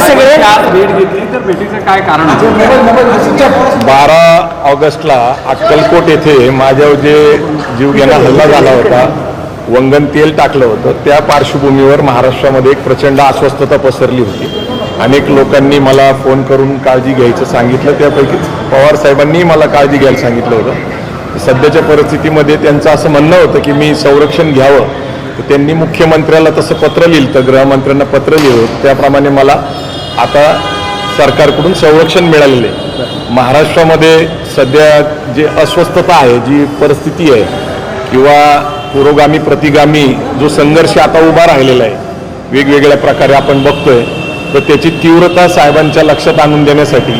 सगळे आज भेट घेतली तर भेटीचं काय कारण आहे बारा ऑगस्टला अक्कलकोट येथे माझ्यावर जे जीवघेणा हल्ला झाला होता वंगण तेल टाकलं होतं त्या पार्श्वभूमीवर महाराष्ट्रामध्ये एक प्रचंड अस्वस्थता पसरली होती. अनेक लोकांनी मला फोन करून काळजी घ्यायचं सांगितलं त्यापैकीच पवार साहेबांनी मला काळजी घ्यायला सांगितलं होतं. सध्याच्या परिस्थितीमध्ये त्यांचं असं म्हणणं होतं की मी संरक्षण घ्यावं. तर त्यांनी मुख्यमंत्र्याला तसं पत्र लिहिलं तर गृहमंत्र्यांना पत्र लिहिलं त्याप्रमाणे मला आता सरकारकडून संरक्षण मिळालेलं आहे. महाराष्ट्रामध्ये सध्या जे अस्वस्थता आहे जी परिस्थिती आहे किंवा पुरोगामी प्रतिगामी जो संघर्ष आता उभा राहिलेला आहे वेगवेगळ्या प्रकारे आपण बघतोय तर त्याची तीव्रता साहेबांच्या लक्षात आणून देण्यासाठी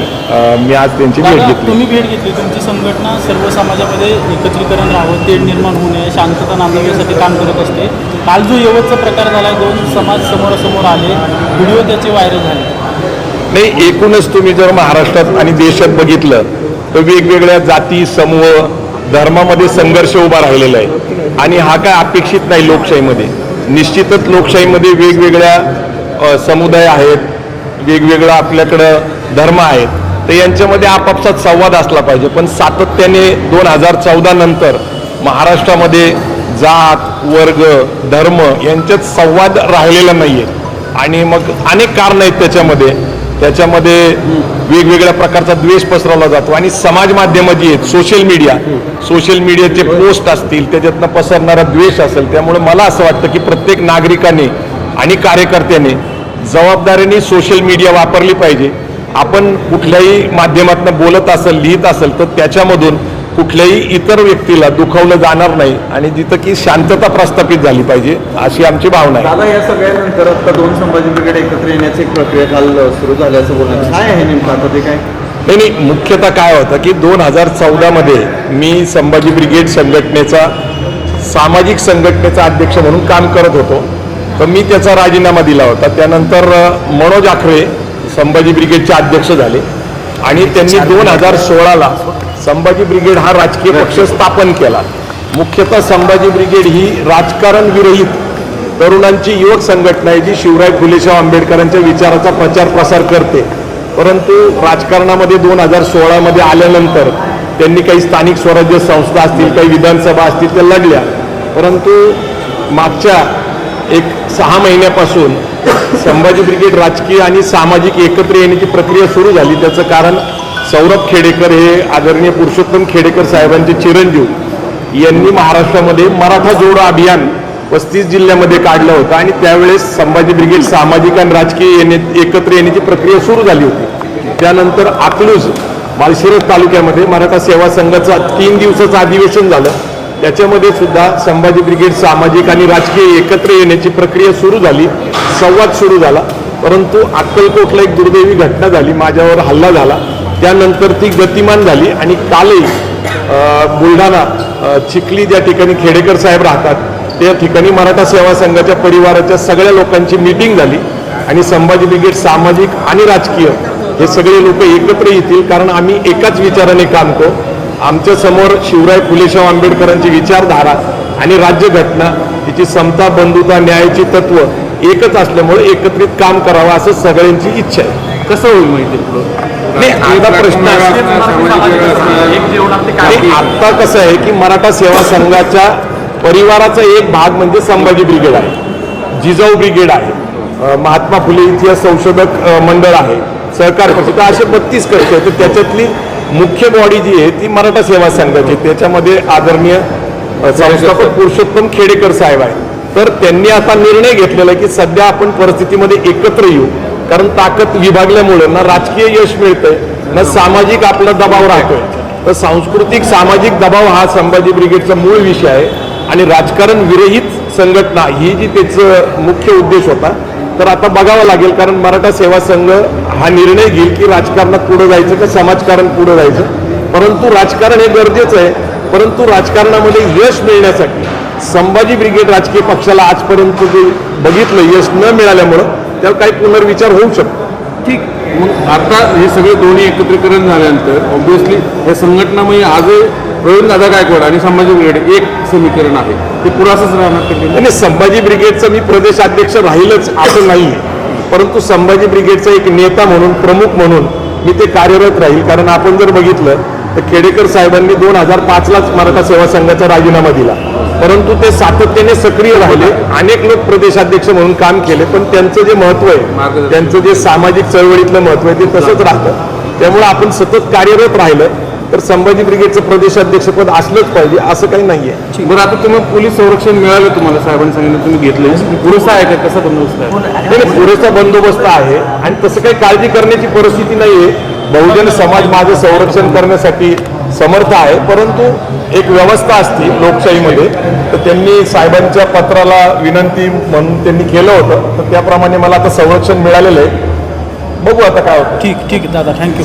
मी आज त्यांची भेट घेतली. तुम्ही भेट घेतली. तुमची संघटना सर्व समाजामध्ये एकत्रीकरण राहावं तेढ निर्माण होऊ नये शांतता नांदावी यासाठी काम करत असते. काल जो यवतचा प्रकार झाला दोन समाज समोरासमोर आले व्हिडिओ त्याचे व्हायरल झाले. नाही एकूणच तुम्ही जर महाराष्ट्रात आणि देशात बघितलं तर वेगवेगळ्या जाती समूह धर्मामध्ये संघर्ष उभा राहिलेला आहे. आणि हा काय अपेक्षित नाही लोकशाहीमध्ये. निश्चितच लोकशाहीमध्ये वेगवेगळ्या समुदाय आहेत वेगवेगळं आपल्याकडं धर्म आहेत. तर यांच्यामध्ये आपापसात संवाद असला पाहिजे. पण सातत्याने दोन हजार चौदा नंतर महाराष्ट्रामध्ये जात वर्ग धर्म यांच्यात संवाद राहिलेला नाही आहे आणि मग अनेक कारणं आहेत त्याच्यामध्ये. त्याच्यामध्ये वेगवेगळ्या प्रकारचा द्वेष पसरवला जातो. आणि समाज माध्यमं जी आहेत सोशल मीडिया सोशल मीडियाचे पोस्ट असतील त्याच्यातनं पसरणारा द्वेष असेल त्यामुळे मला असं वाटतं की प्रत्येक नागरिकाने आणि कार्यकर्त्याने जबाबदारीने सोशल मीडिया वापरली पाहिजे. आपण कुठल्याही माध्यमातून बोलत असेल लिहित असेल तर त्याच्यामधून कुठल्याही इतर व्यक्तीला दुखावलं जाणार नाही आणि जिथं की शांतता प्रस्थापित झाली पाहिजे अशी आमची भावना आहे. दादा या सगळ्यानंतर आता दोन संभाजी ब्रिगेड एकत्र येण्याची एक प्रक्रिया काल सुरू झाल्याचं बोलणं काय आहे नेमकं आता ते काय? नाही नाही मुख्यतः काय होतं की दोन हजार चौदामध्ये मी संभाजी ब्रिगेड संघटनेचा सामाजिक संघटनेचा अध्यक्ष म्हणून काम करत होतो. तर मी त्याचा राजीनामा दिला होता. त्यानंतर मनोज आखरे संभाजी ब्रिगेडचे अध्यक्ष झाले. आणि त्यांनी दोन हजार सोळाला संभाजी ब्रिगेड हा राजकीय पक्ष स्थापन केला. मुख्यतः संभाजी ब्रिगेड ही राजकारण विरहित तरुणांची युवक संघटना आहे जी शिवराय फुलेशाह आंबेडकरांच्या विचाराचा प्रचार प्रसार करते. परंतु राजकारणामध्ये दोन हजार सोळामध्ये आल्यानंतर त्यांनी काही स्थानिक स्वराज्य संस्था असतील काही विधानसभा असतील त्या लढल्या. परंतु मागच्या एक सहा महिन्यापासून संभाजी ब्रिगेड राजकीय आणि सामाजिक एकत्र येण्याची प्रक्रिया सुरू झाली. त्याचं कारण सौरभ खेडेकर हे आदरणीय पुरुषोत्तम खेडेकर साहेबांचे चिरंजीव यांनी महाराष्ट्रामध्ये मराठा जोडो अभियान पस्तीस जिल्ह्यामध्ये काढलं होतं आणि त्यावेळेस संभाजी ब्रिगेड सामाजिक आणि राजकीय येणे एकत्र येण्याची प्रक्रिया सुरू झाली होती. त्यानंतर अकलूज मालशिरस तालुक्यामध्ये मराठा सेवा संघाचं तीन दिवसाचं अधिवेशन झालं. त्याच्यामध्ये सुद्धा संभाजी ब्रिगेड सामाजिक आणि राजकीय एकत्र येण्याची प्रक्रिया सुरू झाली संवाद सुरू झाला. परंतु अक्कलकोटला एक दुर्दैवी घटना झाली माझ्यावर हल्ला झाला. त्यानंतर ती गतिमान झाली आणि कालही बुलढाणा चिखली ज्या ठिकाणी खेडेकर साहेब राहतात त्या ठिकाणी मराठा सेवा संघाच्या परिवाराच्या सगळ्या लोकांची मीटिंग झाली आणि संभाजी ब्रिगेड सामाजिक आणि राजकीय हे सगळे लोक एकत्र येतील कारण आम्ही एकाच विचाराने काम करतो. आमच्यासमोर शिवराय फुलेशाह आंबेडकरांची विचारधारा आणि राज्यघटना तिची समता बंधुता न्यायाची तत्व एकच असल्यामुळे एकत्रित काम करावं असं सगळ्यांची इच्छा आहे. कसं होईल माहिती प्रश्न आता कसं आहे की मराठा सेवा संघाच्या परिवाराचा एक भाग म्हणजे संभाजी ब्रिगेड आहे. जिजाऊ ब्रिगेड आहे. महात्मा फुले इतिहास संशोधक मंडळ आहे. सहकार परिषद तर असे बत्तीस कक्ष आहेत. तर त्याच्यातली मुख्य बॉडी जी आहे ती मराठा सेवा संघाची त्याच्यामध्ये आदरणीय संस्थापक पुरुषोत्तम खेडेकर साहेब आहे तर त्यांनी आता निर्णय घेतलेला आहे की सध्या आपण परिस्थितीमध्ये एकत्र येऊ. कारण ताकद विभागल्यामुळे ना राजकीय यश मिळतंय ना सामाजिक आपला दबाव राहतोय. तर सांस्कृतिक सामाजिक दबाव हा संभाजी ब्रिगेडचा मूळ विषय आहे. आणि राजकारण विरहित संघटना ही जी त्याचं मुख्य उद्देश होता तर आता बघावं लागेल कारण मराठा सेवा संघ हा निर्णय घेईल की राजकारणात पुढे जायचं का समाजकारण पुढे जायचं. परंतु राजकारण हे गरजेचं आहे. परंतु राजकारणामध्ये यश मिळण्यासाठी संभाजी ब्रिगेड राजकीय पक्षाला आजपर्यंत जे बघितलं यश न मिळाल्यामुळं त्यावर काही पुनर्विचार होऊ शकतो. ठीक. मग आता हे सगळे दोन्ही एकत्रीकरण झाल्यानंतर ऑब्व्हियसली या संघटनामध्ये आजही दादा गायकवाड आणि संभाजी ब्रिगेड एक समीकरण आहे. ते पुरासच राहणार आणि संभाजी ब्रिगेडचा मी प्रदेशाध्यक्ष राहीलच असं नाही. परंतु संभाजी ब्रिगेडचा एक नेता म्हणून प्रमुख म्हणून मी ते कार्यरत राहील. कारण आपण जर बघितलं तर खेडेकर साहेबांनी दोन हजार पाचलाच मराठा सेवा संघाचा राजीनामा दिला. परंतु ते सातत्याने सक्रिय राहिले. अनेक लोक प्रदेशाध्यक्ष म्हणून काम केले पण त्यांचं जे महत्त्व आहे. त्यांचं जे सामाजिक चळवळीतलं महत्त्व आहे ते तसंच राहतं. त्यामुळे आपण सतत कार्यरत राहिलं. तर संभाजी ब्रिगेडचं प्रदेशाध्यक्षपद असलंच पाहिजे असं काही नाहीये. बरं आता तुम्ही पोलीस संरक्षण मिळालं तुम्हाला साहेबांनी सांगितलं तुम्ही घेतलं. पुरेसा आहे का? कसा बंदोबस्त आहे? नाही, नाही, पुरेसा बंदोबस्त आहे आणि तसं काही काळजी करण्याची परिस्थिती नाहीये. बहुजन समाज माझं संरक्षण करण्यासाठी समर्थ आहे परंतु एक व्यवस्था असते लोकशाहीमध्ये. तर त्यांनी साहेबांच्या पत्राला विनंती म्हणून त्यांनी केलं होतं. तर त्याप्रमाणे मला आता संरक्षण मिळालेलं आहे. बघू आता काय होतं. ठीक ठीक आहे दादा थँक्यू